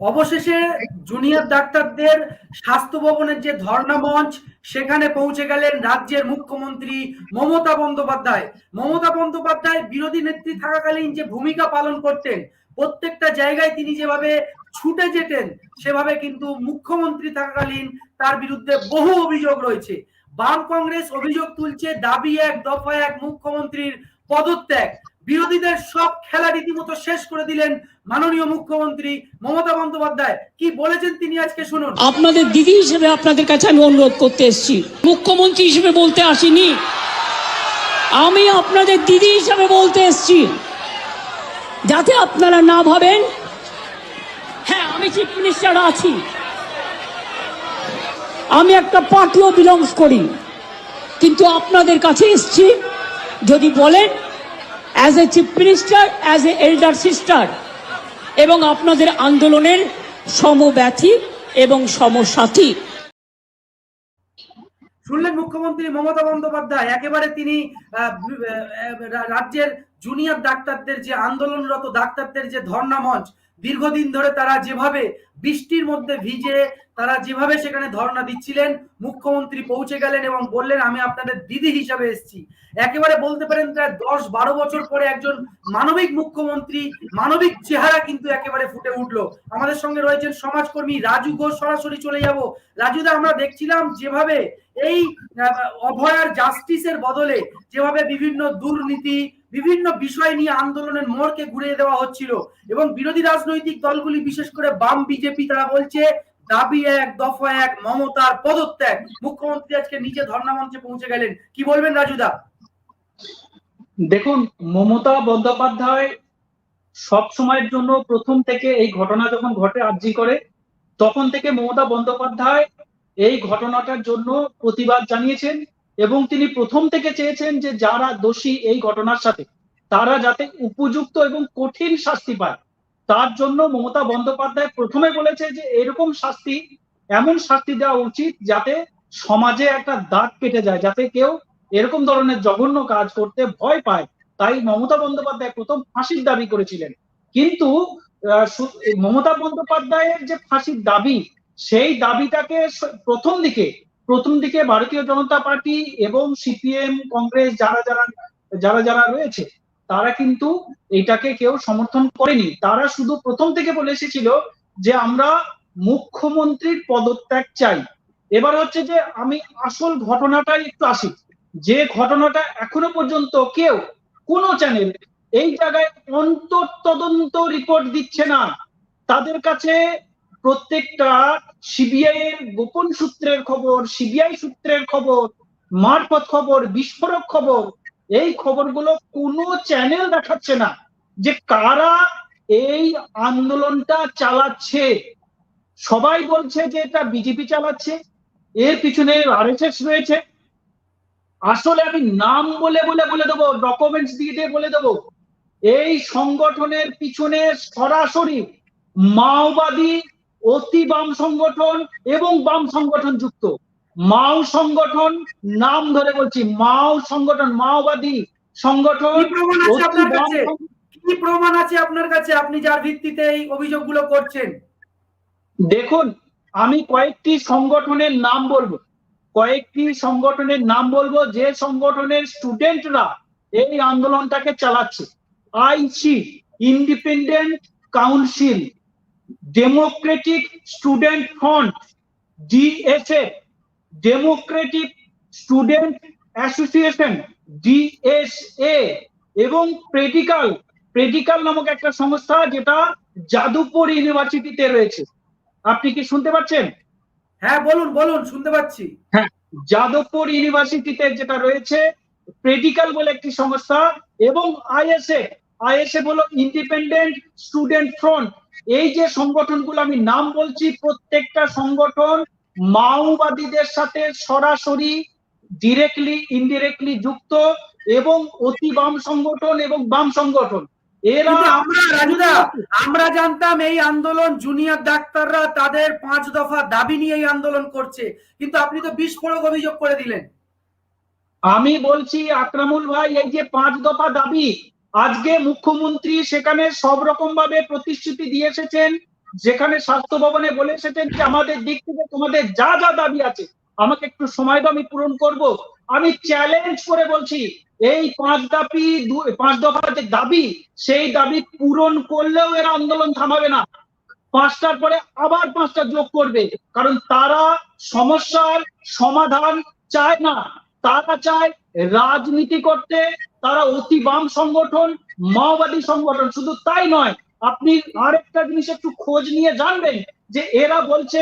অবশেষে জুনিয়র ডাক্তারদের স্বাস্থ্য ভবনের যে ধর্ণা মঞ্চ, সেখানে পৌঁছে গেলেন রাজ্যের মুখ্যমন্ত্রী মমতা বন্দ্যোপাধ্যায়। মমতা বন্দ্যোপাধ্যায় বিরোধী নেত্রী থাকাকালীন যে ভূমিকা পালন করতেন, প্রত্যেকটা জায়গায় তিনি যেভাবে ছুটে যেতেন, সেভাবে কিন্তু মুখ্যমন্ত্রী থাকাকালীন তার বিরুদ্ধে বহু অভিযোগ রয়েছে। বাম কংগ্রেস অভিযোগ তুলছে, দাবি এক, দফা এক মুখ্যমন্ত্রীর পদত্যাগ। বিরোধীদের সব খেলা রীতিমতো শেষ করে দিলেন মাননীয় মুখ্যমন্ত্রী মমতা বন্দ্যোপাধ্যায়। কি বলেছেন তিনি আজকে শুনুন। আপনাদের দিদি হিসেবে আপনাদের কাছে আমি অনুরোধ করতে এসেছি। মুখ্যমন্ত্রী হিসেবে বলতে আসিনি। আমি আপনাদের দিদি হিসেবে বলতে এসেছি। যাতে আপনারা না ভাবেন। হ্যাঁ আমি চিফ মিনিস্টার আছি। আমি একটা পার্টিও বিলংস করি। কিন্তু আপনাদের কাছে এসেছি। যদি বলেন as a chief minister as a elder sister এবং আপনাদের আন্দোলনের সমব্যথী এবং সমসাথী। শুনলেন মুখ্যমন্ত্রী মমতা বন্দ্যোপাধ্যায়, একেবারে তিনি রাজ্যের জুনিয়র ডাক্তারদের যে আন্দোলনরত ডাক্তারদের যে ধর্ণা মঞ্চ, দীর্ঘদিন ধরে তারা যেভাবে বৃষ্টির মধ্যে ভিজে তারা যেভাবে সেখানে ধর্ণা দিচ্ছিলেন, মুখ্যমন্ত্রী পৌঁছে গেলেন এবং বললেন, আমি আপনাদের দিদি হিসাবে এসেছি। একেবারে বলতে পারেন, প্রায় দশ বারো বছর পরে একজন মানবিক মুখ্যমন্ত্রী, মানবিক চেহারা কিন্তু একেবারে ফুটে উঠল। আমাদের সঙ্গে রয়েছেন সমাজকর্মী রাজু ঘোষ, সরাসরি চলে যাব। রাজুদা, আমরা দেখছিলাম যেভাবে এই অভয়ার জাস্টিসের বদলে যেভাবে বিভিন্ন দুর্নীতি, বিভিন্ন বিষয় নিয়ে আন্দোলনের মোড়কে ঘুরিয়ে দেওয়া হচ্ছিল এবং বিরোধী রাজনৈতিক দলগুলি, বিশেষ করে বাম বিজেপি, তারা বলছে দাবি এক, দফা এক, মমতার পদত্যাগ। মুখ্যমন্ত্রী আজকে নিজে ধর্ণা মঞ্চে পৌঁছে গেলেন। কি বলবেন রাজুদা? দেখুন, মমতা বন্দ্যোপাধ্যায় সব সময়ের জন্য প্রথম থেকে এই ঘটনা যখন ঘটে আর্জি করে, তখন থেকে মমতা বন্দ্যোপাধ্যায় এই ঘটনাটার জন্য প্রতিবাদ জানিয়েছেন এবং তিনি প্রথম থেকে চেয়েছেন যে যারা দোষী এই ঘটনার সাথে, তারা যাতে উপযুক্ত এবং কঠিন শাস্তি পায়। তার জন্য মমতা বন্দ্যোপাধ্যায় প্রথমে বলেছে যে এরকম শাস্তি, এমন শাস্তি দেওয়া উচিত যাতে সমাজে একটা দাগ কেটে যায়, যাতে কেউ এরকম ধরনের জঘন্য কাজ করতে ভয় পায়। তাই মমতা বন্দ্যোপাধ্যায় প্রথম ফাঁসির দাবি করেছিলেন। কিন্তু মমতা বন্দ্যোপাধ্যায়ের যে ফাঁসির দাবি, সেই দাবিটাকে প্রথম দিকে প্রথম দিকে ভারতীয় জনতা পার্টি এবং সিপিএম, কংগ্রেস, যারা যারা যারা যারা রয়েছে তারা কিন্তু এটাকে কেউ সমর্থন করেনি। তারা শুধু প্রথম থেকে বলে এসেছিল যে, আমরা মুখ্যমন্ত্রীর পদত্যাগ চাই। এবার হচ্ছে যে, আমি আসল ঘটনাটাই একটু আসি। যে ঘটনাটা এখনও পর্যন্ত কেউ কোন চ্যানেল এই জায়গায় অন্তর তদন্ত রিপোর্ট দিচ্ছে না। তাদের কাছে প্রত্যেকটা সিবিআই এর গোপন সূত্রের খবর সিবিআই সূত্রের খবর, মারফত খবর, বিস্ফোরক খবর এই খবরগুলো কোনো চ্যানেল দেখাচ্ছে না যে কারা এই আন্দোলনটা চালাচ্ছে। সবাই বলছে যে এটা বিজেপি চালাচ্ছে, এর পিছনে আরএসএস রয়েছে। আসলে আমি নাম বলে বলে বলে দেবো ডকুমেন্টস দিয়ে দিয়ে বলে দেবো। এই সংগঠনের পিছনে সরাসরি মাওবাদী, অতি বাম সংগঠন এবং বাম সংগঠন যুক্ত। মাও সংগঠন নাম ধরে বলছি মাও সংগঠন মাওবাদী সংগঠন কি প্রমাণ আছে আপনার কাছে? আপনি যার ভিত্তিতে এই অভিযোগগুলো করছেন। দেখুন আমি কয়েকটি সংগঠনের নাম বলব। কয়েকটি সংগঠনের নাম বলব যে সংগঠনের স্টুডেন্টরা এই আন্দোলনটাকে চালাচ্ছে। IC independent council democratic student front DSA democratic student association DSA এবং প্রেডিকাল প্রেডিকাল নামক একটা সংস্থা যেটা যাদবপুর ইউনিভার্সিটিতে রয়েছে। আপনি কি শুনতে পাচ্ছেন? হ্যাঁ বলুন বলুন শুনতে পাচ্ছি। হ্যাঁ যাদবপুর ইউনিভার্সিটিতে যেটা রয়েছে প্রেডিকাল বলে একটি সংস্থা এবং আইএসএ আইএসএ হলো ইন্ডিপেন্ডেন্ট স্টুডেন্ট ফ্রন্ট এই যে সংগঠনগুলো আমি নাম বলছি প্রত্যেকটা সংগঠন মাওবাদীদের সাথে সরাসরি ডিরেক্টলি ইনডিরেক্টলি যুক্ত এবং অতি বাম সংগঠন এবং বাম সংগঠন। এরা আমরা রাজুদা আমরা জানতাম এই আন্দোলন জুনিয়র ডাক্তাররা তাদের পাঁচ দফা দাবি নিয়ে এই আন্দোলন করছে। কিন্তু আপনি তো বিস্ফোরক অভিযোগ করে দিলেন। আমি বলছি আকরামুল ভাই এই যে পাঁচ দফা দাবি আজকে মুখ্যমন্ত্রী সেখানে সব রকম ভাবে প্রতিশ্রুতি দিয়ে এসেছেন। যেখানে স্বাস্থ্য ভবনে বলে এসেছেন যে আমাদের দিক থেকে তোমাদের যা যা দাবি আছে, আমাকে একটু সময় দাও, আমি পূরণ করব। আমি চ্যালেঞ্জ করে বলছি, এই পাঁচ দাবি পাঁচ দফার যে দাবি, সেই দাবি পূরণ করলেও এরা আন্দোলন থামাবে না। পাঁচটার পরে আবার পাঁচটা যোগ করবে, কারণ তারা সমস্যার সমাধান চায় না। তারা চায় রাজনীতি করতে, তারা অতি বাম সংগঠন, মাওবাদী সংগঠন, শুধু তাই নয় আপনি আরেকটা জিনিস একটু খোঁজ নিয়ে জানবেন যে এরা বলছে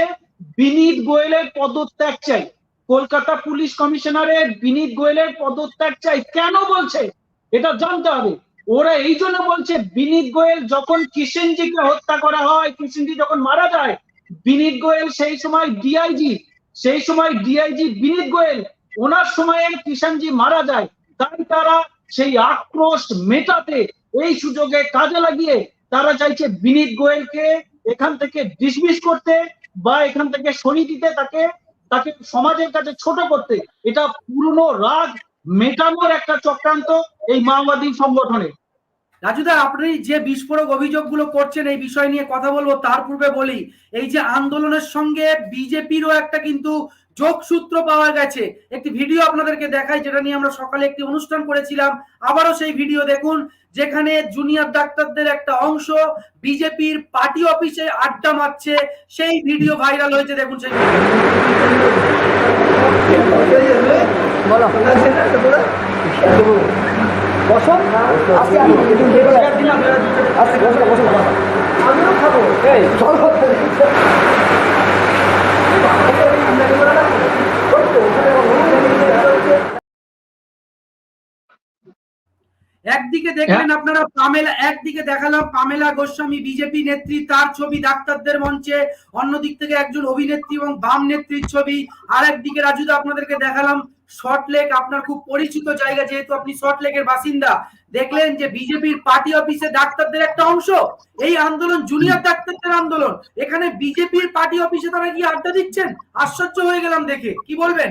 বিনীত গোয়েলের পদত্যাগ চাই। কলকাতা পুলিশ কমিশনারের বিনীত গোয়েলের পদত্যাগ চাই। কেন বলছে? এটা জানতে হবে। ওরা এই জন্য বলছে বিনীত গোয়েল যখন কিষেনজিকে হত্যা করা হয় কিষেনজি যখন মারা যায়, বিনীত গোয়েল সেই সময় ডিআইজি সেই সময় ডিআইজি বিনীত গোয়েল, ওনার সময়ে কিষানজি মারা যায়। তাই তারা সেই আক্রোশ মেটাতে এই সুযোগে কাজে লাগিয়ে তারা চাইছে বিনীত গোয়েলকে এখান থেকে ডিসমিস করতে বা এখান থেকে সরিয়ে দিতে, তাকে তাকে সমাজের কাছে ছোট করতে। এটা পুরনো রাগ মেটানোর একটা চক্রান্ত এই মাওবাদী সংগঠনে রাজুদা আপনি যে বিস্ফোরক অভিযোগগুলো করছেন এই বিষয় নিয়ে কথা বলব, তার পূর্বে বলি, এই যে আন্দোলনের সঙ্গে বিজেপিরও একটা কিন্তু যোগসূত্র পাওয়া গেছে। একটি ভিডিও আপনাদেরকে দেখাই, যেটা নিয়ে আমরা সকালে একটি অনুষ্ঠান করেছিলাম। আবারও সেই ভিডিও দেখুন, যেখানে জুনিয়র ডাক্তারদের একটা অংশ বিজেপির পার্টি অফিসে আড্ডা মারছে। সেই ভিডিও ভাইরাল হয়েছে, দেখুন সেই আমিও খাব একদিকে দেখলেন আপনারা পামেলা একদিকে দেখালাম পামেলা গোস্বামী বিজেপি নেত্রী তার ছবি ডাক্তারদের মঞ্চে অন্যদিক থেকে একজন অভিনেত্রী এবং বাম নেত্রীর ছবি আর একদিকে রাজুদা আপনাদেরকে দেখালাম শর্টলেক আপনার খুব পরিচিত জায়গা যেহেতু আপনি শর্টলেকের বাসিন্দা। দেখলেন যে বিজেপির পার্টি অফিসে ডাক্তারদের একটা অংশ এই আন্দোলন জুনিয়র ডাক্তারদের আন্দোলন। এখানে বিজেপির পার্টি অফিসে তারা কি আড্ডা দিচ্ছেন? আশ্চর্য হয়ে গেলাম দেখে। কি বলবেন?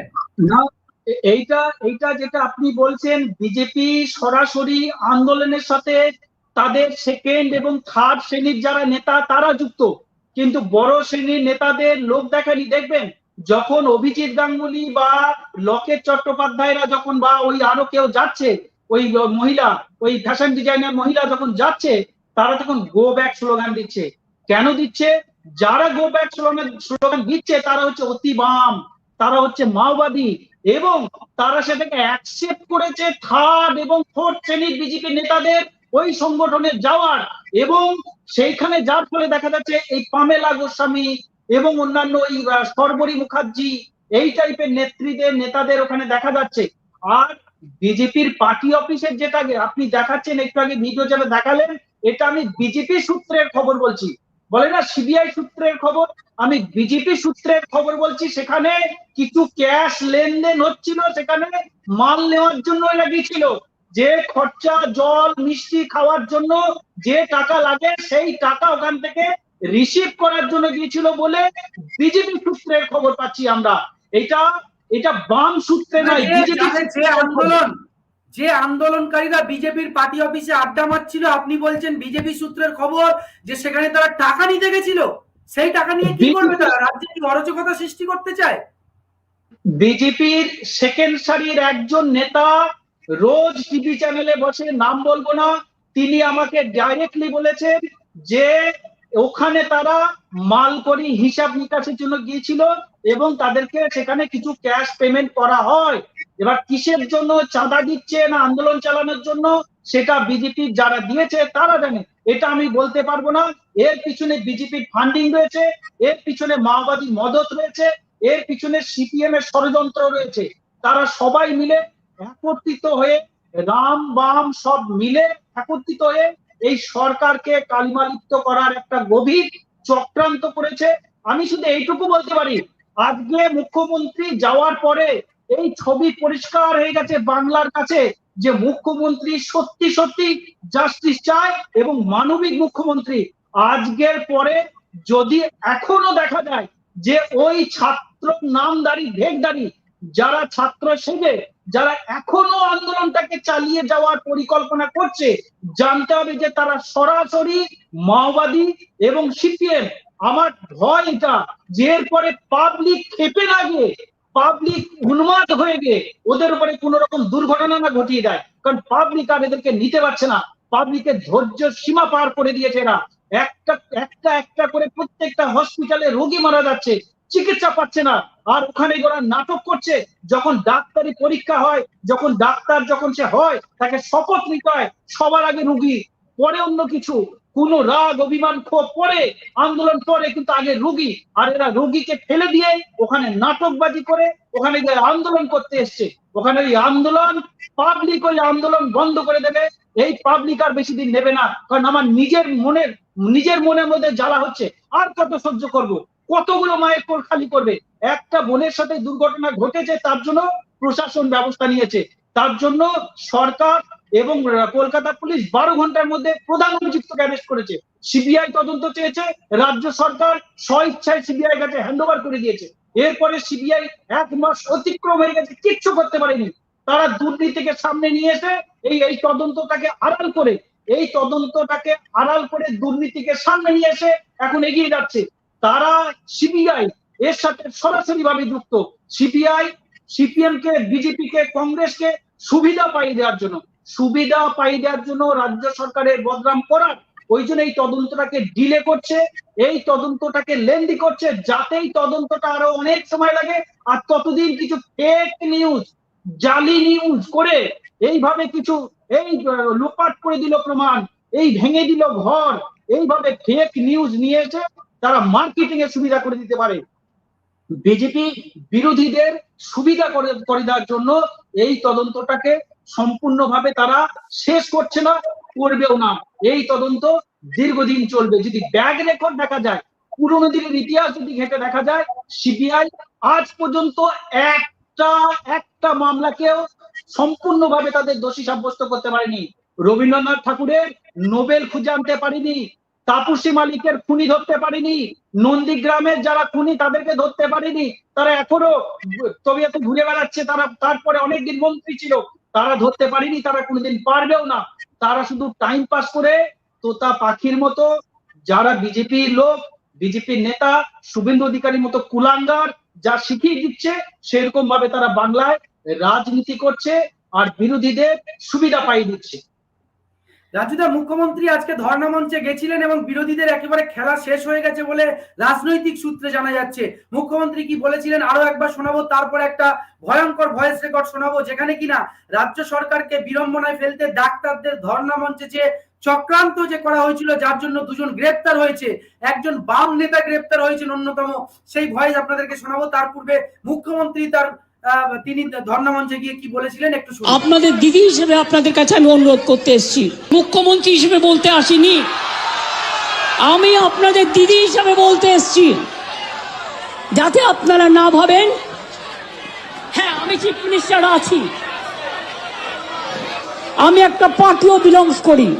না এইটা এইটা যেটা আপনি বলছেন, বিজেপি সরাসরি আন্দোলনের সাথে তাদের সেকেন্ড এবং থার্ড শ্রেণির যারা নেতা, তারা যুক্ত। কিন্তু বড় শ্রেণির নেতাদের লোক দেখানি দেখবেন, যখন অভিজিৎ গাঙ্গুলি বা লকেট চট্টোপাধ্যায়রা যখন বা ওই আরও কেউ যাচ্ছে, ওই মহিলা, ওই ফ্যাশন ডিজাইনার মহিলা যখন যাচ্ছে, তারা তখন গো ব্যাক স্লোগান দিচ্ছে। কেন দিচ্ছে? যারা গো ব্যাক স্লোগান দিচ্ছে, তারা হচ্ছে অতি বাম, তারা হচ্ছে মাওবাদী এবং তারা সেটাকে অ্যাকসেপ্ট করেছে থার্ড এবং ফোর্থ শ্রেণির বিজেপি নেতাদের ওই সংগঠনে যাওয়ার এবং সেইখানে যার ফলে দেখা যাচ্ছে এই পামেলা গোস্বামী এবং অন্যান্য এই সর্বরী মুখার্জি, এই টাইপের নেত্রীদের, নেতাদের ওখানে দেখা যাচ্ছে। আর বিজেপির পার্টি অফিসের যেটা আপনি দেখাচ্ছেন, একটু আগে ভিডিও যেটা দেখালেন, এটা আমি বিজেপি সূত্রের খবর বলছি। বলে না সিবিআই সূত্রের খবর আমি বিজেপি সূত্রের খবর বলছি সেখানে কিছু ক্যাশ লেনদেন হচ্ছিল সেখানে মাল নেওয়ার জন্য এরা গিয়েছিল যে খরচা জল মিষ্টি খাওয়ার জন্য যে টাকা লাগে সেই টাকা ওখান থেকে রিসিভ করার জন্য গিয়েছিল বলে বিজেপি সূত্রের খবর পাচ্ছি আমরা। এটা এটা বাম সূত্রে নয় যে- বিজেপি আন্দোলন যে আন্দোলনকারীরা বিজেপির পার্টি অফিসে আড্ডা মারছিল আপনি বলছেন বিজেপি সূত্রের খবর যে সেখানে তারা টাকা নিতে গেছিল। সেই টাকা নিয়ে কি করবে তারা? রাজ্যে কি অরাজকতা সৃষ্টি করতে চায়? বিজেপির সেকেন্ড সারির একজন নেতা রোজ টিভি চ্যানেলে বসে নাম বলব না তিনি আমাকে ডাইরেক্টলি বলেছেন যে ওখানে তারা মাল করি হিসাব নিকাশের জন্য গিয়েছিল এবং তাদেরকে সেখানে কিছু ক্যাশ পেমেন্ট করা হয়। এবার কিসের জন্য চাঁদা দিচ্ছে না আন্দোলন চালানোর জন্য? সেটা বিজেপির যারা দিয়েছে, তারা জানে। এটা আমি বলতে পারব না। এর পিছনে বিজেপির ফান্ডিং রয়েছে, এর পিছনে মাওবাদী মদত রয়েছে, এর পিছনে সিপিএম এর ষড়যন্ত্র রয়েছে। তারা সবাই মিলে একত্রিত হয়ে, রাম, বাম সব মিলে একত্রিত হয়ে এই সরকারকে কালিমালিপ্ত করার একটা গভীর চক্রান্ত করেছে। আমি শুধু এইটুকু বলতে পারি, আজকে মুখ্যমন্ত্রী যাওয়ার পরে এই ছবি পরিষ্কার হয়ে গেছে বাংলার কাছে যে মুখ্যমন্ত্রী সত্যি সত্যি জাস্টিস চায় এবং মানবিক মুখ্যমন্ত্রী। আজকের পরে যদি এখনও দেখা যায় যে ওই ছাত্র নামদারি, ভেগদারি যারা ছাত্র সেজে, যারা এখনও আন্দোলনটাকে চালিয়ে যাওয়ার পরিকল্পনা করছে, জানতে হবে যে তারা সরাসরি মাওবাদী এবং সিপিএম। আমার ভয় এটা যে এরপরে পাবলিক খেপে না গিয়ে পাবলিক উন্মাদ হয়ে গিয়ে ওদের উপরে কোন রকম দুর্ঘটনা না ঘটিয়ে দেয়। কারণ পাবলিক আর এদেরকে নিতে পারছে না। পাবলিকের ধৈর্য সীমা পার করে দিয়েছে এরা। একটা একটা একটা করে প্রত্যেকটা হসপিটালে রোগী মারা যাচ্ছে, চিকিৎসা পাচ্ছে না। আর ওখানে ওরা নাটক করছে, যখন ডাক্তারি পরীক্ষা হয়, যখন ডাক্তার যখন সে হয়, তাকে শপথ নিতে হয়, সবার আগে রুগী, পরে অন্য কিছু। কোন রাগ, অভিমান, ক্ষোভ করে আন্দোলন করে কিন্তু আগে রুগী। আর এরা রুগীকে ফেলে দিয়ে ওখানে নাটকবাজি করে, ওখানে গিয়ে আন্দোলন করতে এসছে। ওখানে এই আন্দোলন পাবলিক ওই আন্দোলন বন্ধ করে দেবে। এই পাবলিক আর বেশি দিন নেবে না। কারণ আমার নিজের মনের নিজের মনের মধ্যে জ্বালা হচ্ছে। আর কত সহ্য করব? কতগুলো মায়ের কোল খালি করবে? একটা বোনের সাথে দুর্ঘটনা ঘটেছে, তার জন্য প্রশাসন ব্যবস্থা নিয়েছে। তার জন্য সরকার এবং কলকাতা পুলিশ বারো ঘণ্টার মধ্যে প্রধান অভিযুক্তকে অ্যারেস্ট করেছে। সিবিআই তদন্ত চেয়েছে, রাজ্য সরকার স্বইচ্ছায় সিবিআই কাছে হ্যান্ড করে দিয়েছে। এরপরে সিবিআই এক মাস অতিক্রম হয়ে গেছে, কিচ্ছু করতে পারেনি। তারা দুর্নীতিকে সামনে নিয়ে এসে এই এই তদন্তটাকে আড়াল করে, এই তদন্তটাকে আড়াল করে দুর্নীতিকে সামনে নিয়ে এসে এখন এগিয়ে যাচ্ছে। তারা সিবিআই এর সাথে সরাসরি ভাবে যুক্ত। সিবিআই সিপিএম কে বিজেপি কে কংগ্রেসকে সুবিধা পাই দেওয়ার জন্য, সুবিধা পাই দেওয়ার জন্য রাজ্য সরকারের বদনাম করার ওই জন্য এই তদন্তটাকে ডিলে করছে, এই তদন্তটাকে লেন্দি করছে, যাতে এই তদন্তটা আরও অনেক সময় লাগে। আর ততদিন কিছু ফেক নিউজ জালি নিউজ করে এইভাবে কিছু এই লোপাট করে দিল প্রমাণ, এই ভেঙে দিল ঘর, এইভাবে ফেক নিউজ নিয়েছে তারা মার্কেটিং এর সুবিধা করে দিতে পারে। বিজেপি বিরোধীদের সুবিধা করে দেওয়ার জন্য এই তদন্তটাকে সম্পূর্ণভাবে তারা শেষ করছে না, করবেও না। এই তদন্ত দীর্ঘদিন চলবে। যদি ব্যাগ রেকর্ড দেখা যায়, পুরোনো দিনের ইতিহাস যদি ঘেটে দেখা যায়, সিবিআই আজ পর্যন্ত একটা একটা মামলাকেও সম্পূর্ণভাবে তাদের দোষী সাব্যস্ত করতে পারেনি। রবীন্দ্রনাথ ঠাকুরের নোবেল খুঁজে আনতে পারেনি। তাপসী মালিকের খুনি ধরতে পারেনি নন্দীগ্রামের যারা খুনি তাদেরকে ধরতে পারেনি, তারা এখনও তবিয়াতে ঘুরে বেড়াচ্ছে, তারা তারপরে অনেকদিন মন্ত্রী ছিল, তারা ধরতে পারেনি, তারা কোনোদিন পারবেও না। তারা শুধু টাইম পাস করে তোতা পাখির মতো, যারা বিজেপির লোক, বিজেপির নেতা, শুভেন্দু অধিকারীর মতো কুলাঙ্গার, যা শিখিয়ে দিচ্ছে সেরকম ভাবে তারা বাংলায় রাজনীতি করছে, আর বিরোধীদের সুবিধা পাইয়ে দিচ্ছে। রাজুদা, মুখ্যমন্ত্রী আজকে ধর্ণা মঞ্চে গেছিলেন এবং বিরোধীদের একেবারে খেলা শেষ হয়ে গেছে বলে রাজনৈতিক সূত্রে জানা যাচ্ছে। মুখ্যমন্ত্রী কি বলেছিলেন? আরও একবার শোনাবো, তারপর একটা ভয়ঙ্কর ভয়েস রেকর্ড শোনাবো, যেখানে কিনা রাজ্য সরকারকে বিড়ম্বনায় ফেলতে ডাক্তারদের ধর্ণা মঞ্চে যে চক্রান্ত যে করা হয়েছিল, যার জন্য দুজন গ্রেপ্তার হয়েছে, একজন বাম নেতা গ্রেপ্তার হয়েছেন অন্যতম, সেই ভয়েস আপনাদেরকে শোনাবো। তার পূর্বে মুখ্যমন্ত্রী তার তিনি ধর্ণা মঞ্চে গিয়ে কি বলেছিলেন একটু আপনাদের দিদি হিসেবে আপনাদের কাছে আমি অনুরোধ করতে এসেছি। মুখ্যমন্ত্রী হিসেবে বলতে আসিনি। আমি আপনাদের দিদি হিসেবে বলতে এসেছি। যাতে আপনারা না ভাবেন। হ্যাঁ আমি চিফ মিনিস্টার আছি। আমি একটা পার্টিও বিলংস করি।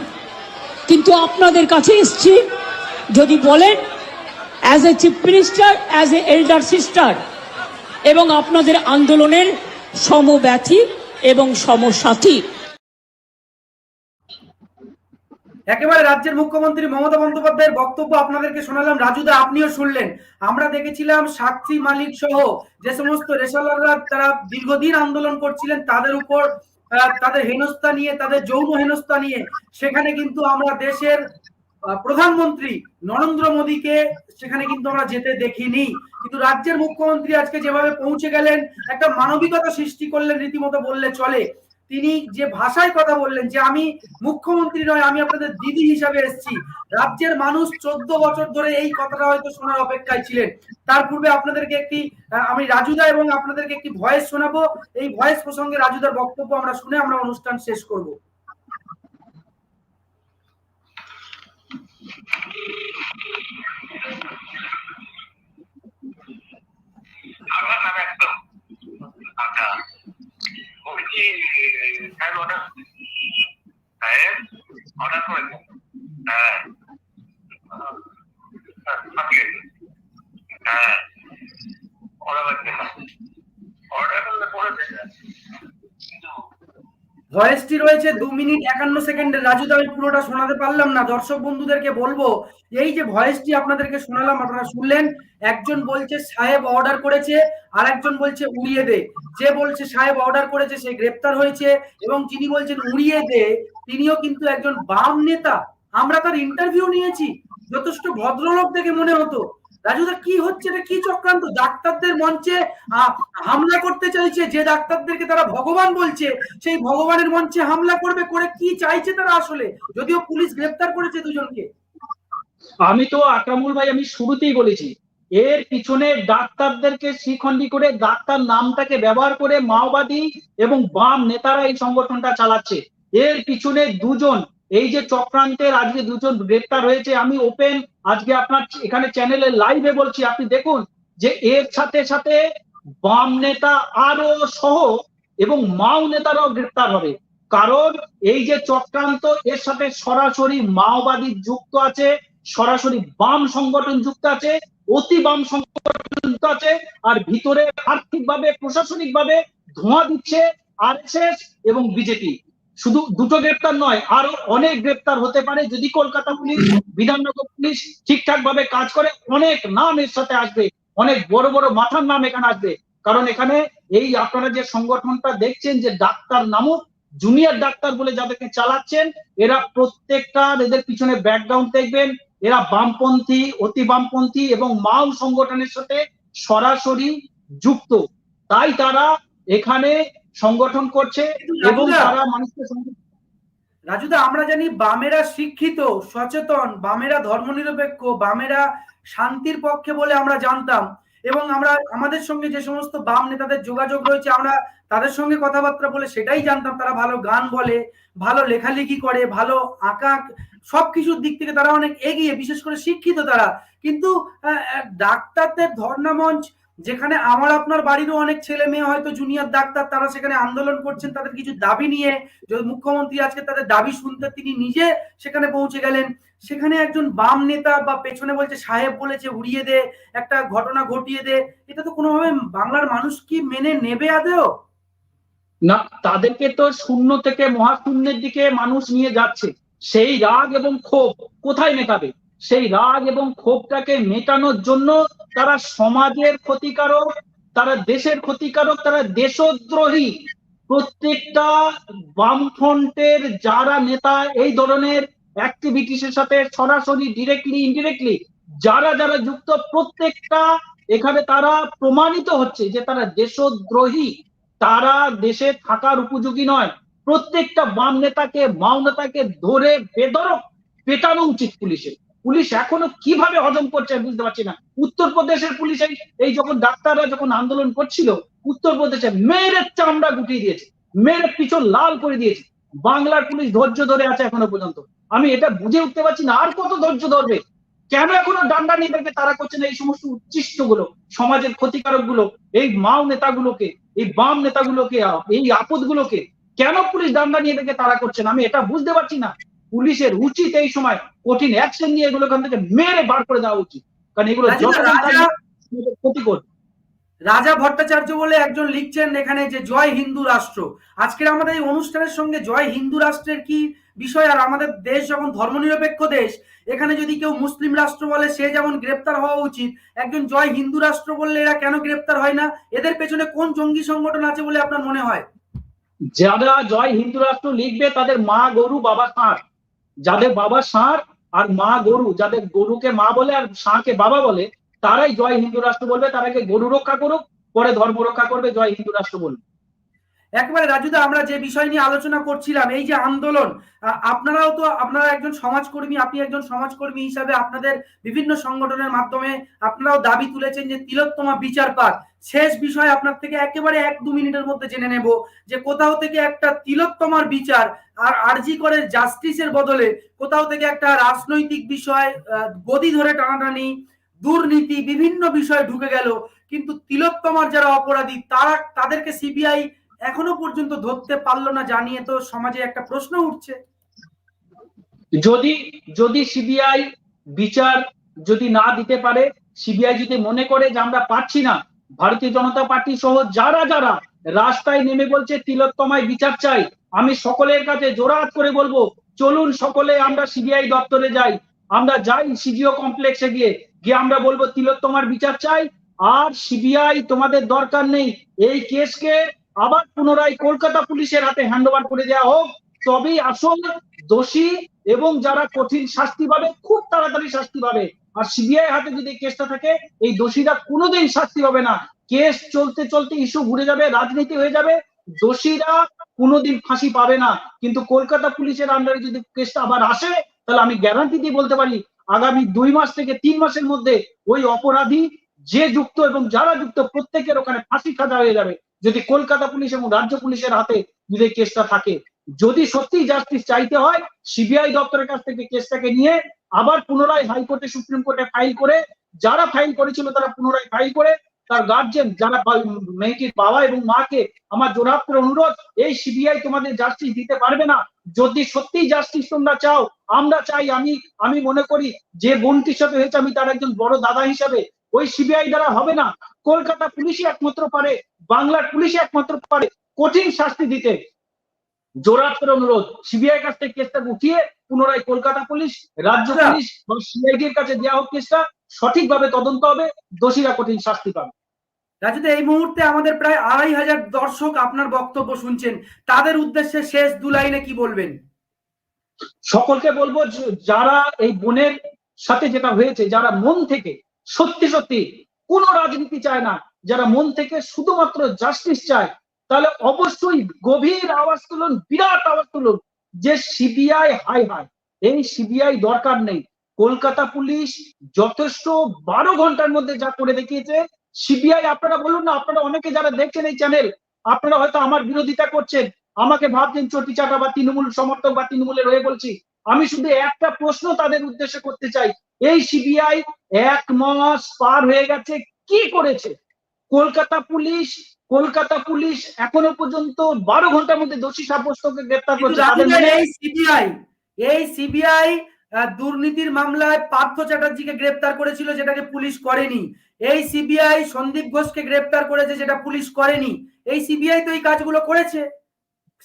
কিন্তু আপনাদের কাছে এসেছি যদি বলেন as a chief minister as a elder sister এবং আপনাদের আন্দোলনের সমব্যথী এবং সমসাথী। একেবারে রাজ্যের মুখ্যমন্ত্রী মমতা বন্দ্যোপাধ্যায়ের বক্তব্য আপনাদেরকে শোনালাম। রাজুদা আপনিও শুনলেন। আমরা দেখেছিলাম সাক্ষী মালিক সহ যে সমস্ত রেশালাররা তারা দীর্ঘদিন আন্দোলন করছিলেন, তাদের উপর তাদের হেনস্থা নিয়ে, তাদের যৌন হেনস্থা নিয়ে, সেখানে কিন্তু আমরা দেশের প্রধানমন্ত্রী নরেন্দ্র মোদীকে সেখানে কিন্তু আমরা যেতে দেখিনি। কিন্তু রাজ্যের মুখ্যমন্ত্রী আজকে যেভাবে পৌঁছে গেলেন, একটা মানবিকতা সৃষ্টি করলেন, রীতিমতো বললে চলে। তিনি যে ভাষায় কথা বললেন, যে আমি মুখ্যমন্ত্রী নয়, আমি আপনাদের দিদি হিসাবে এসেছি। রাজ্যের মানুষ চোদ্দ বছর ধরে এই কথাটা হয়তো শোনার অপেক্ষায় ছিলেন। তার পূর্বে আপনাদেরকে একটি আমি রাজুদা এবং আপনাদেরকে একটি ভয়েস শোনাবো। এই ভয়েস প্রসঙ্গে রাজুদার বক্তব্য আমরা শুনে আমরা অনুষ্ঠান শেষ করব। আমার নাম একদম আচ্ছা বলছি সাহেব অর্ডার সাহেব অর্ডার করেছেন হ্যাঁ পাঠিয়ে হ্যাঁ অর্ডার জন্য অর্ডার করলে করে দেবে কিন্তু ভয়েসটি রয়েছে দু মিনিট একান্ন সেকেন্ডের। রাজুদা আমি পুরোটা শোনাতে পারলাম না। দর্শক বন্ধুদেরকে বলব, এই যে ভয়েসটি আপনাদেরকে শোনালাম, আপনারা শুনলেন, একজন বলছে সাহেব অর্ডার করেছে আর একজন বলছে উড়িয়ে দে। যে বলছে সাহেব অর্ডার করেছে, সে গ্রেপ্তার হয়েছে এবং যিনি বলছেন উড়িয়ে দে, তিনিও কিন্তু একজন বাম নেতা। আমরা তার ইন্টারভিউ নিয়েছি। যথেষ্ট ভদ্রলোক দেখে মনে হতো। রাজুদা কি হচ্ছে এটা কি চক্রান্ত? ডাক্তারদের মঞ্চে হামলা করতে চাইছে, যে ডাক্তারদেরকে তারা ভগবান বলছে, সেই ভগবানের মঞ্চে হামলা করবে, করে কি চাইছে তারা আসলে? যদিও পুলিশ গ্রেফতার করেছে দুজনকে। আমি তো আকরামুল ভাই, আমি শুরুতেই বলেছি, এর পিছনে ডাক্তারদেরকে শিখণ্ডী করে ডাক্তার নামটাকে ব্যবহার করে মাওবাদী এবং বাম নেতারা এই সংগঠনটা চালাচ্ছে। এর পিছনে দুজন এই যে চক্রান্তের আজকে দুজন গ্রেপ্তার হয়েছে, আমি ওপেন আজকে আপনার এখানে চ্যানেলে লাইভে বলছি, আপনি দেখুন যে এর সাথে সাথে বাম নেতা আরও সহ এবং মাও নেতারাও গ্রেপ্তার হবে। কারণ এই যে চক্রান্ত, এর সাথে সরাসরি মাওবাদী যুক্ত আছে, সরাসরি বাম সংগঠন যুক্ত আছে, অতি বাম সংগঠন যুক্ত আছে, আর ভিতরে আর্থিকভাবে, প্রশাসনিকভাবে ধোঁয়া দিচ্ছে আরএসএস এবং বিজেপি। শুধু দুটো গ্রেপ্তার নয়, আরও অনেক গ্রেপ্তার হতে পারে। যদি কলকাতা পুলিশ, বিধাননগর পুলিশ ঠিকঠাক ভাবে কাজ করে, অনেক নাম এর সাথে আসবে। অনেক বড় বড় মাথার নাম এখানে আসবে। কারণ এখানে এই আপনারা যে সংগঠনটা দেখছেন যে ডাক্তার নামক জুনিয়র ডাক্তার বলে যাদেরকে চালাচ্ছেন, এরা প্রত্যেকটা এদের পিছনে ব্যাকগ্রাউন্ড দেখবেন। এরা বামপন্থী, অতি বামপন্থী এবং মাও সংগঠনের সাথে সরাসরি যুক্ত। তাই তারা এখানে সংগঠন করছে এবং তারা মানুষকে রাজুদা আমরা জানি বামেরা শিক্ষিত সচেতন বামেরা ধর্মনিরপেক্ষ বামেরা শান্তির পক্ষে বলে আমরা জানতাম। এবং আমরা আমাদের সঙ্গে যে সমস্ত বাম নেতাদের যোগাযোগ রয়েছে আমরা তাদের সঙ্গে কথাবার্তা বলে সেটাই জানতাম। তারা ভালো গান বলে ভালো লেখালেখি করে ভালো আঁকা সবকিছুর দিক থেকে তারা অনেক এগিয়ে বিশেষ করে শিক্ষিত তারা। কিন্তু ডাক্তারদের ধর্ণা মঞ্চ যেখানে আমার আপনার বাড়িরও অনেক ছেলে মেয়ে হয়তো জুনিয়র ডাক্তার, তারা সেখানে আন্দোলন করছেন, তাদের কিছু দাবি নিয়ে মুখ্যমন্ত্রী আজকে তাদের দাবি শুনতে তিনি নিজে সেখানে পৌঁছে গেলেন। সেখানে একজন বাম নেতা বা পেছনে বলছে সাহেব বলেছে উড়িয়ে দে, একটা ঘটনা ঘটিয়ে দে। এটা তো কোনোভাবে বাংলার মানুষ কি মেনে নেবে আদেও না, তাদেরকে তো শূন্য থেকে মহাশূন্যের দিকে মানুষ নিয়ে যাচ্ছে। সেই রাগ এবং ক্ষোভ কোথায় মেটাবে? সেই রাগ এবং ক্ষোভটাকে মেটানোর জন্য তারা সমাজের ক্ষতিকারক, তারা দেশের ক্ষতিকারক, তারা দেশদ্রোহী। প্রত্যেকটা বামফ্রন্টের যারা নেতা, এই ধরনের অ্যাক্টিভিটিসের সাথে সরাসরি ডিরেক্টলি ইনডিরেক্টলি যারা যারা যুক্ত, প্রত্যেকটা এখানে তারা প্রমাণিত হচ্ছে যে তারা দেশদ্রোহী। তারা দেশে থাকার উপযোগী নয়। প্রত্যেকটা বাম নেতাকে মাও নেতাকে ধরে বেদরক পেটানো উচিত পুলিশের পুলিশ এখনও কীভাবে হজম করছে বুঝতে পারছি না। উত্তরপ্রদেশের পুলিশ এই- যখন ডাক্তাররা যখন আন্দোলন করছিল, উত্তরপ্রদেশে মেরে চামড়া গুটিয়ে দিয়েছে। মেরে পিছন লাল করে দিয়েছে। বাংলার পুলিশ ধৈর্য ধরে আছে এখনও পর্যন্ত। আমি এটা বুঝে উঠতে পারছি না, আর কত ধৈর্য ধরবে? কেন এখনও ডান্ডা নিয়ে দেখবে তারা করছে না এই সমস্ত উচ্ছিষ্টগুলো সমাজের ক্ষতিকারকগুলো এই মাও নেতাগুলোকে, এই বাম নেতাগুলোকে, এই আপদ গুলোকে কেন পুলিশ ডান্ডা নিয়ে তারা করছে না? আমি এটা বুঝতে পারছি না। পুলিশের উচিত এই সময় কঠিন অ্যাকশন নিয়ে এগুলো এখান থেকে মেরে বার করে দেওয়া উচিত। কারণ এগুলো ক্ষতিকর। রাজা ভট্টাচার্য বলে একজন লিখছেন এখানে যে জয় হিন্দু রাষ্ট্র। আজকের আমাদের এই অনুষ্ঠানের সঙ্গে জয় হিন্দু রাষ্ট্রের কি বিষয়? আর আমাদের দেশ যখন ধর্মনিরপেক্ষ দেশ এখানে যদি কেউ মুসলিম রাষ্ট্র বলে সে যেমন গ্রেপ্তার হওয়া উচিত। একজন জয় হিন্দু রাষ্ট্র বললে এরা কেন গ্রেপ্তার হয় না? এদের পেছনে কোন জঙ্গি সংগঠন আছে বলে আপনার মনে হয়? যারা জয় হিন্দু রাষ্ট্র লিখবে তাদের মা গরু বাবা ষাঁড় যাদের বাবা ষাঁড় আর মা গরু, যাদের গরুকে মা বলে আর ষাঁড়কে বাবা বলে, তারাই জয় হিন্দু রাষ্ট্র বলবে, তারাকে গরু রক্ষা করুক, পরে ধর্ম রক্ষা করবে, জয় হিন্দু রাষ্ট্র বলবে। একবারে রাজুদা, আমরা যে বিষয় নিয়ে আলোচনা করছিলাম, এই যে আন্দোলন আপনারাও তো, আপনারা একজন সমাজকর্মী, আপনি একজন সমাজকর্মী হিসাবে আপনাদের বিভিন্ন সংগঠনের মাধ্যমে আপনারাও দাবি তুলেছেন যে তিলোত্তমা বিচার পাক। শেষ বিষয় আপনার থেকে একেবারে এক দু মিনিটের মধ্যে জেনে নেব যে কোথাও থেকে একটা তিলোত্তমার বিচার আর আরজি করে জাস্টিসের বদলে কোথাও থেকে একটা রাজনৈতিক বিষয় গদি ধরে টানাটানি, দুর্নীতি, বিভিন্ন বিষয় ঢুকে গেল। কিন্তু তিলোত্তমার যারা অপরাধী, তারা, তাদেরকে সিবিআই এখনও পর্যন্ত ধরতে পারল না, জানিয়ে তো সমাজে একটা প্রশ্ন উঠছে। যদি যদি সিবিআই বিচার যদি না দিতে পারে, সিবিআই যদি মনে করে যে আমরা পাচ্ছি না, ভারতীয় জনতা পার্টি সহ যারা যারা রাস্তায় নেমে বলছে, তিলোত্তমায় বিচার চাই, আমি সকলের কাছে জোরাত করে বলব, চলুন সকলে আমরা সিবিআই দপ্তরে যাই, আমরা যাই সিজিও কমপ্লেক্সে গিয়ে গিয়ে আমরা বলব, তিলোত্তমার বিচার চাই, আর সিবিআই তোমাদের দরকার নেই, এই কেসকে আবার পুনরায় কলকাতা পুলিশের হাতে হ্যান্ড ওভার করে দেওয়া হোক, তবেই আসল দোষী এবং যারা কঠিন শাস্তি পাবে, খুব তাড়াতাড়ি শাস্তি পাবে। আর সিবিআই হাতে যদি কেসটা থাকে, এই দোষীরা কোনোদিন শাস্তি পাবে না। কেস চলতে চলতে ইস্যু ঘুরে যাবে, রাজনীতি হয়ে যাবে, দোষীরা কোনোদিন ফাঁসি পাবে না। কিন্তু কলকাতা পুলিশের আন্ডারে যদি কেসটা আবার আসে, তাহলে আমি গ্যারান্টি দিয়ে বলতে পারি, আগামী দুই মাস থেকে তিন মাসের মধ্যে ওই অপরাধী যে যুক্ত এবং যারা যুক্ত, প্রত্যেকের ওখানে ফাঁসি সাজা হয়ে যাবে। যদি কলকাতা পুলিশ এবং রাজ্য পুলিশের হাতে যদি কেসটা থাকে, যদি সত্যি জাস্টিস চাইতে হয় সিবিআই দপ্তরের কাছ থেকে কেসটাকে নিয়ে আবার পুনরায় হাইকোর্টে, সুপ্রিম কোর্টে ফাইল করে, যারা ফাইল করেছিল তারা পুনরায় ফাইল করে, তার গার্জেন যারা মেয়েটির বাবা এবং মাকে আমার জোরাত্র অনুরোধ, এই সিবিআই তোমাদের জাস্টিস দিতে পারবে না। যদি সত্যি জাস্টিস তোমরা চাও, আমরা চাই, আমি আমি মনে করি যে বোনটির সাথে হয়েছে, আমি তার একজন বড় দাদা হিসাবে ওই সিবিআই দ্বারা হবে না। কলকাতা পুলিশই একমাত্র পারে বাংলার পুলিশই একমাত্র পারে কঠিন শাস্তি দিতে। জোরাত্র অনুরোধ সিবিআই কাছ থেকে কেসটা উঠিয়ে পুনরায় কলকাতা পুলিশ রাজ্য আচ্ছা। পুলিশ বা সিআইডির কাছে দেওয়া হোক কেসটা সঠিকভাবে তদন্ত হবে দোষীরা কঠিন শাস্তি পাবে। রাজুদা এই মুহূর্তে আমাদের প্রায় আড়াই হাজার দর্শক আপনার বক্তব্য শুনছেন। তাদের উদ্দেশ্যে শেষ দু লাইনে কি বলবেন? সকলকে বলব যারা এই বোনের সাথে যেটা হয়েছে যারা মন থেকে সত্যি সত্যি কোনো রাজনীতি চায় না। যারা মন থেকে শুধুমাত্র জাস্টিস চায়, তাহলে অবশ্যই গভীর আওয়াজ তুলুন, বিরাট আওয়াজ তুলুন যে সিবিআই হাই হাই। এই সিবিআই দরকার নেই। কলকাতা পুলিশ যথেষ্ট বারো ঘণ্টার মধ্যে যা করে দেখিয়েছে। সিবিআই আপনারা বলুন না, আপনারা অনেকে যারা দেখছেন এই চ্যানেল আপনারা হয়তো আমার বিরোধিতা করছেন। আমাকে ভাবছেন চটি চাটা বা তৃণমূল সমর্থক বা তৃণমূলের হয়ে বলছি। আমি শুধু একটা প্রশ্ন তাদের উদ্দেশ্যে করতে চাই। এই সিবিআই এক মাস পার হয়ে গেছে কি করেছে? কলকাতা পুলিশ কলকাতা পুলিশ এখনও পর্যন্ত বারো ঘণ্টার মধ্যে দোষী সাব্যস্তকে গ্রেপ্তার করছে। এই সিবিআই এই সিবিআই দুর্নীতির মামলায় পার্থ চ্যাটার্জিকে গ্রেপ্তার করেছিল যেটাকে পুলিশ করেনি। এই সিবিআই সন্দীপ ঘোষকে গ্রেপ্তার করেছে যেটা পুলিশ করেনি। এই সিবিআই তো এই কাজগুলো করেছে।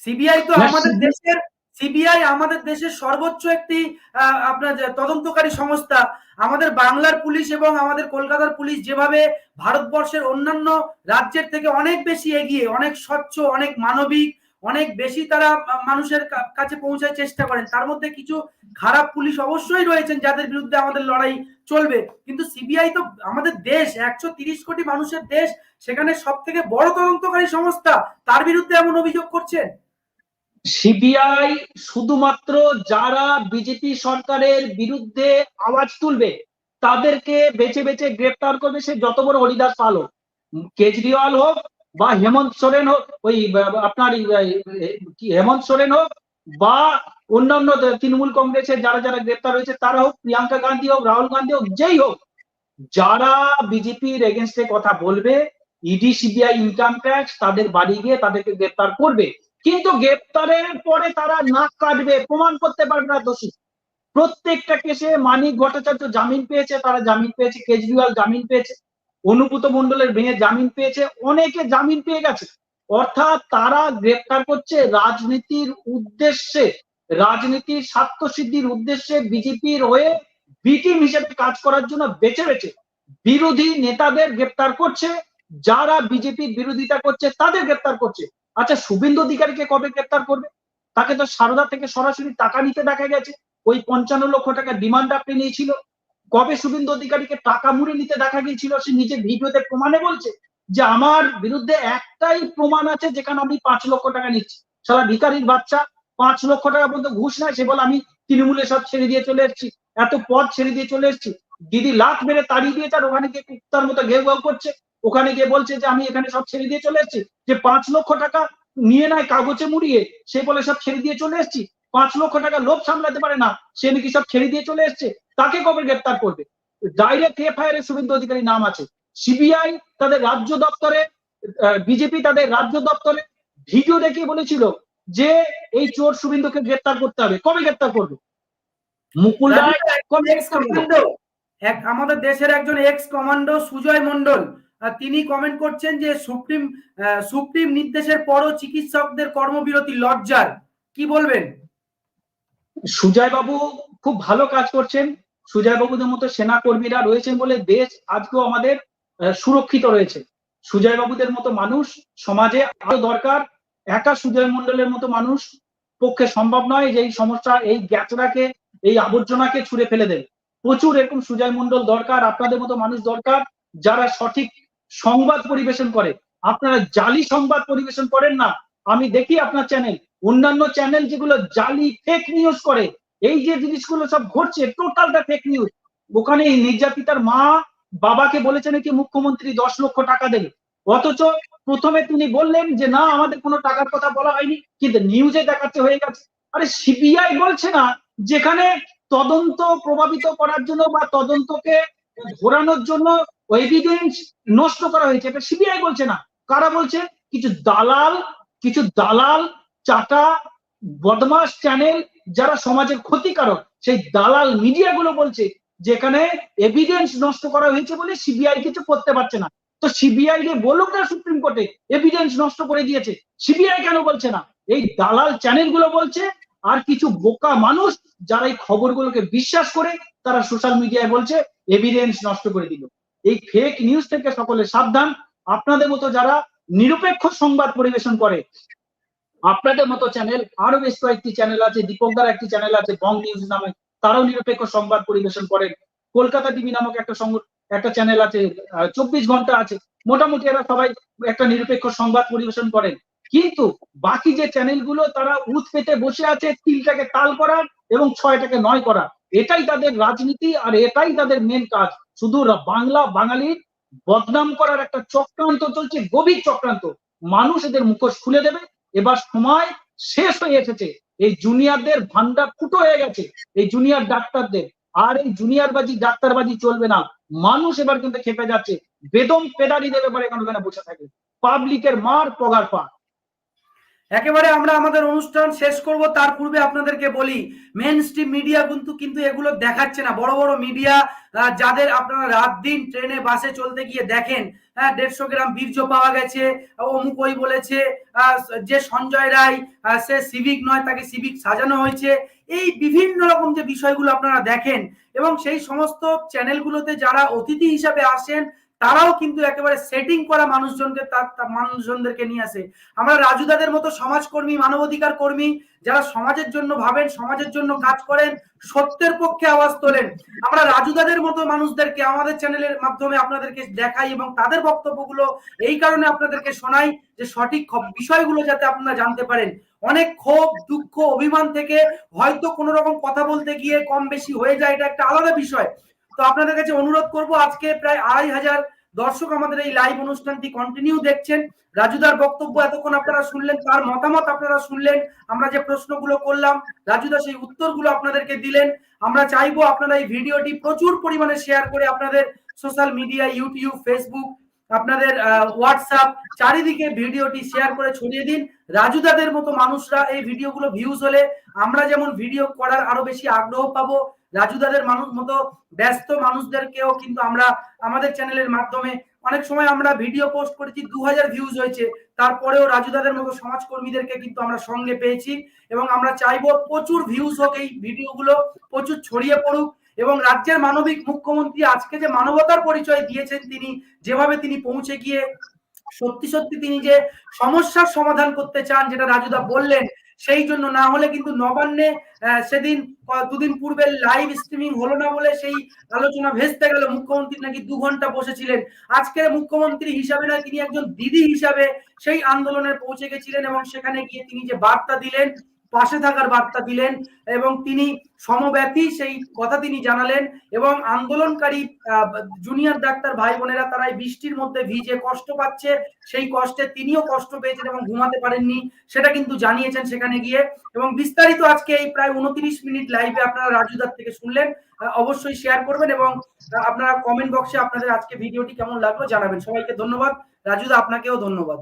সিবিআই তো আমাদের দেশের সিবিআই আমাদের দেশের সর্বোচ্চ একটি আপনার তদন্তকারী সংস্থা, আমাদের বাংলার পুলিশ এবং আমাদের কলকাতার পুলিশ যেভাবে ভারতবর্ষের অন্যান্য রাজ্যের থেকে অনেক বেশি এগিয়ে, অনেক স্বচ্ছ, অনেক মানবিক, অনেক বেশি তারা মানুষের কাছে পৌঁছার চেষ্টা করেন, তার মধ্যে কিছু খারাপ পুলিশ অবশ্যই রয়েছেন যাদের বিরুদ্ধে আমাদের লড়াই চলবে। কিন্তু সিবিআই তো আমাদের দেশ, একশো তিরিশ কোটি মানুষের দেশ, সেখানে সব থেকে বড় তদন্তকারী সংস্থা, তার বিরুদ্ধে এমন অভিযোগ করছেন? সিবিআই শুধুমাত্র যারা বিজেপি সরকারের বিরুদ্ধে আওয়াজ তুলবে, তাদেরকে বেছে বেছে গ্রেপ্তার করবে সে যত বড় হরিদাস পাল হোক, কেজরিওয়াল হোক বা হেমন্ত সোরেন হোক, ওই, আপনার হেমন্ত সোরেন হোক বা অন্যান্য তৃণমূল কংগ্রেসের যারা যারা গ্রেপ্তার হয়েছে, তারা হোক, প্রিয়াঙ্কা গান্ধী হোক, রাহুল গান্ধী হোক, যেই হোক, যারা বিজেপির এগেনস্টে কথা বলবে, ইডি, সিবিআই ইনকাম ট্যাক্স তাদের বাড়ি গিয়ে তাদেরকে গ্রেপ্তার করবে। কিন্তু গ্রেপ্তারের পরে তারা নাক কাটবে, প্রমাণ করতে পারবে না দোষী। প্রত্যেকটা কেসে মানিক ভট্টাচার্য জামিন পেয়েছে, তারা জামিন পেয়েছে, কেজরিওয়াল জামিন পেয়েছে অনুভূত মন্ডলের মেয়ে জামিন পেয়েছে, অনেকে জামিন পেয়ে গেছে। অর্থাৎ তারা গ্রেপ্তার করছে রাজনীতির উদ্দেশ্যে, রাজনীতির স্বার্থ সিদ্ধির উদ্দেশ্যে বিজেপির হয়ে বিটিম হিসেবে কাজ করার জন্য বেছে বেছে বিরোধী নেতাদের গ্রেপ্তার করছে, যারা বিজেপির বিরোধিতা করছে, তাদের গ্রেপ্তার করছে। আচ্ছা শুভেন্দু অধিকারীকে কবে গ্রেপ্তার করবে? তাকে তো সারদা থেকে সরাসরি টাকা নিতে দেখা গেছে। ওই পঞ্চান্ন লক্ষ টাকা ডিমান্ড আপনি নিয়েছিল। কবে শুভেন্দু অধিকারীকে টাকা মুড়ে নিতে দেখা গিয়েছিল? সে নিজে ভিডিওতে প্রমাণে বলছে যে আমার বিরুদ্ধে একটাই প্রমাণ আছে যেখানে আমি পাঁচ লক্ষ টাকা নিচ্ছি। সারা ভিকারির বাচ্চা, পাঁচ লক্ষ টাকা পর্যন্ত ঘুষ নেয়, সে বলে আমি তৃণমূলে সব ছেড়ে দিয়ে চলে এসেছি। এত পথ ছেড়ে দিয়ে চলে এসেছি। দিদি লাখ মেরে তাড়িয়ে দিয়েছে আর ওখানে গিয়ে কুত্তার মতো ঘেউ ঘেউ করছে। ওখানে গিয়ে বলছে যে আমি এখানে সব ছেড়ে দিয়ে চলে এসেছি। যে পাঁচ লক্ষ টাকা নিয়ে নেয় কাগজে মুড়িয়ে সে বলে সব ছেড়ে দিয়ে চলে এসেছি। পাঁচ লক্ষ টাকা লোভ সামলাতে পারে না সে নাকি সব ছেড়ে দিয়ে চলে এসেছে। তাকে কবে গ্রেপ্তার করবে? ডাইরেক্ট এফআইআর এ শুভেন্দু অধিকারী নাম আছে। সিবিআই তাদের রাজ্য দপ্তরে বিজেপি তাদের রাজ্য দপ্তরে ভিডিও দেখিয়ে বলেছিল যে এই চোর শুভেন্দুকে গ্রেপ্তার করতে হবে। কবে গ্রেপ্তার করবে? মুকুল আমাদের দেশের একজন এক্স কমান্ডো সুজয় মন্ডল তিনি কমেন্ট করছেন যে সুপ্রিম সুপ্রিম নির্দেশের পরও চিকিৎসকদের কর্মবিরতি লজ্জার। কি বলবেন? সুজয় বাবু খুব ভালো কাজ করছেন। সুজয় বাবুদের মতো সেনা কর্মীরা রয়েছেন বলে দেশ আজকেও আমাদের সুরক্ষিত রয়েছে। সুজয় বাবুদের মতো মানুষ সমাজে আরও দরকার। একা সুজয় মন্ডলের মতো মানুষ পক্ষে সম্ভব নয় যে এই সমস্যা, এই গ্যাচড়াকে, এই আবর্জনাকে ছুঁড়ে ফেলে দেবে। প্রচুর এরকম সুজয় মন্ডল দরকার, আপনাদের মতো মানুষ দরকার যারা সঠিক সংবাদ পরিবেশন করে। আপনারা জালি সংবাদ পরিবেশন করেন না। আমি দেখি আপনার চ্যানেল অন্যান্য চ্যানেল যেগুলো জালি ফেক নিউজ করে, এই যে জিনিসগুলো সব ঘটছে টোটালটা ফেক নিউজ ওখানে নির্যাতিতার মা বাবাকে বলেছে নাকি মুখ্যমন্ত্রী দশ লক্ষ টাকা দেবে। অথচ প্রথমে তিনি বললেন যে, না, আমাদের কোনো টাকার কথা বলা হয়নি। কিন্তু নিউজে দেখাচ্ছে হয়ে গেছে। আরে সিবিআই বলছে না, যেখানে তদন্ত প্রভাবিত করার জন্য বা তদন্তকে ঘোরানোর জন্য এভিডেন্স নষ্ট করা হয়েছে। এটা সিবিআই বলছে না। কারা বলছে? কিছু দালাল কিছু দালাল, চাটা বদমাস চ্যানেল যারা সমাজের ক্ষতিকারক, সেই দালাল মিডিয়া গুলো বলছে যেখানে এভিডেন্স নষ্ট করা হয়েছে বলে সিবিআই কিছু করতে পারছে না। তো সিবিআই রে বলুক না সুপ্রিম কোর্টে এভিডেন্স নষ্ট করে দিয়েছে। সিবিআই কেন বলছে না? এই দালাল চ্যানেলগুলো বলছে, আর কিছু বোকা মানুষ যারা এই খবরগুলোকে বিশ্বাস করে, তারা সোশ্যাল মিডিয়ায় বলছে এভিডেন্স নষ্ট করে দিল। এই ফেক নিউজ থেকে সকলে সাবধান। আপনাদের মতো যারা নিরপেক্ষ সংবাদ পরিবেশন করে, আপনাদের মতো চ্যানেল আরও বেশ কয়েকটি চ্যানেল আছে দীপকদার একটি চ্যানেল আছে, বং নিউজ নামে, তারাও নিরপেক্ষ সংবাদ পরিবেশন করেন। কলকাতা টিভি নামক একটা একটা চ্যানেল আছে চব্বিশ ঘণ্টা আছে। মোটামুটি এরা সবাই একটা নিরপেক্ষ সংবাদ পরিবেশন করেন। কিন্তু বাকি যে চ্যানেলগুলো তারা উত পেতে বসে আছে তিনটাকে তাল করার এবং ছয়টাকে নয় করা এটাই তাদের রাজনীতি আর এটাই তাদের মেন কাজ। শুধু বাংলা বাঙালির বদনাম করার একটা চক্রান্ত চলছে, গভীর চক্রান্ত। মানুষ এদের মুখোশ খুলে দেবে। এবার সময় শেষ হয়ে এসেছে। এই জুনিয়রদের ভান্ডার ফুটো হয়ে গেছে, এই জুনিয়র ডাক্তারদের। আর এই জুনিয়র বাজি ডাক্তারবাজি চলবে না। মানুষ এবার কিন্তু খেপে যাচ্ছে। বেদম পেদারি দেবে পরে এখন বসে থাকে? পাবলিকের মার পগার পা। একেবারে আমরা আমাদের অনুষ্ঠান শেষ করব, তার পূর্বে আপনাদেরকে বলি মেন স্ট্রিম মিডিয়া কিন্তু কিন্তু এগুলো দেখাচ্ছে না। বড় বড় মিডিয়া যাদের আপনারা রাত দিন ট্রেনে বাসে চলতে গিয়ে দেখেন হ্যাঁ দেড়শো গ্রাম বীর্য পাওয়া গেছে অমুক ওই বলেছে যে সঞ্জয় রায় সে সিভিক নয়, তাকে সিভিক সাজানো হয়েছে। এই বিভিন্ন রকম যে বিষয়গুলো আপনারা দেখেন, এবং সেই সমস্ত চ্যানেলগুলোতে যারা অতিথি হিসাবে আসেন তারাও কিন্তু একেবারে সেটিং করা মানুষজনকে তার মানুষজনদেরকে নিয়ে আসে। আমরা রাজুদাদের মতো সমাজকর্মী, মানবাধিকার কর্মী, যারা সমাজের জন্য ভাবেন, সমাজের জন্য কাজ করেন, সত্যের পক্ষে আওয়াজ তোলেন, আমরা রাজুদাদের মতো মানুষদেরকে আমাদের চ্যানেলের মাধ্যমে আপনাদেরকে দেখাই এবং তাদের বক্তব্যগুলো এই কারণে আপনাদেরকে শোনাই যে সঠিক বিষয়গুলো যাতে আপনারা জানতে পারেন। অনেক ক্ষোভ, দুঃখ, অভিমান থেকে হয়তো কোনো রকম কথা বলতে গিয়ে কম বেশি হয়ে যায়, এটা একটা আলাদা বিষয়। তো আপনাদের কাছে অনুরোধ করব, আজকে প্রায় আড়াই হাজার দর্শক আমাদের এই লাইভ অনুষ্ঠানটি কন্টিনিউ দেখছেন। রাজুদার বক্তব্য এতক্ষণ আপনারা শুনলেন, তার মতামত আপনারা শুনলেন, আমরা যে প্রশ্নগুলো করলাম, রাজুদা সেই উত্তরগুলো আপনাদেরকে দিলেন। আমরা চাইব আপনারা এই ভিডিওটি প্রচুর পরিমাণে শেয়ার করে আপনাদের সোশ্যাল মিডিয়া ইউটিউব ফেসবুক আপনাদের হোয়াটসঅ্যাপ চারিদিকে ভিডিওটি শেয়ার করে ছড়িয়ে দিন। রাজুদাদের মতো মানুষরা এই ভিডিওগুলো ভিউজ হলে আমরা যেমন ভিডিও করার আরও বেশি আগ্রহ পাবো রাজুদাদের মানুষ মতো ব্যস্ত মানুষদেরকেও কিন্তু আমরা আমাদের চ্যানেলের মাধ্যমে অনেক সময় আমরা ভিডিও পোস্ট করেছি দু হাজার ভিউজ হয়েছে। তারপরেও রাজুদাদের মতো সমাজকর্মীদেরকে কিন্তু আমরা সঙ্গে পেয়েছি এবং আমরা চাইব প্রচুর ভিউজ হোক এই ভিডিওগুলো, প্রচুর ছড়িয়ে পড়ুক এবং রাজ্যের মানবিক মুখ্যমন্ত্রী আজকে যে মানবতার পরিচয় দিয়েছেন তিনি, যেভাবে তিনি পৌঁছে গিয়ে সত্যি সত্যি তিনি যে সমস্যার সমাধান করতে চান, যেটা রাজুদা বললেন সেই জন্য না হলে কিন্তু নবান্নে সেদিন দুদিন পূর্বে লাইভ স্ট্রিমিং হলো না বলে সেই আলোচনা ভেস্তে গেল। মুখ্যমন্ত্রী নাকি দু ঘণ্টা বসেছিলেন। আজকের মুখ্যমন্ত্রী হিসাবে না তিনি একজন দিদি হিসাবে সেই আন্দোলনে পৌঁছে গেছিলেন এবং সেখানে গিয়ে তিনি যে বার্তা দিলেন পাশে থাকার বার্তা দিলেন এবং তিনি সমব্যথী সেই কথা তিনি জানালেন এবং আন্দোলনকারী জুনিয়র ডাক্তার ভাই বোনেরা তারা এই বৃষ্টির মধ্যে ভিজে কষ্ট পাচ্ছে, সেই কষ্টে তিনিও কষ্ট পেয়েছেন এবং ঘুমাতে পারেননি, সেটা কিন্তু জানিয়েছেন সেখানে গিয়ে এবং বিস্তারিত আজকে এই প্রায় উনত্রিশ মিনিট লাইভে আপনারা রাজুদার থেকে শুনলেন অবশ্যই শেয়ার করবেন এবং আপনারা কমেন্ট বক্সে আপনাদের আজকে ভিডিওটি কেমন লাগল জানাবেন। সবাইকে ধন্যবাদ রাজুদা আপনাকেও ধন্যবাদ।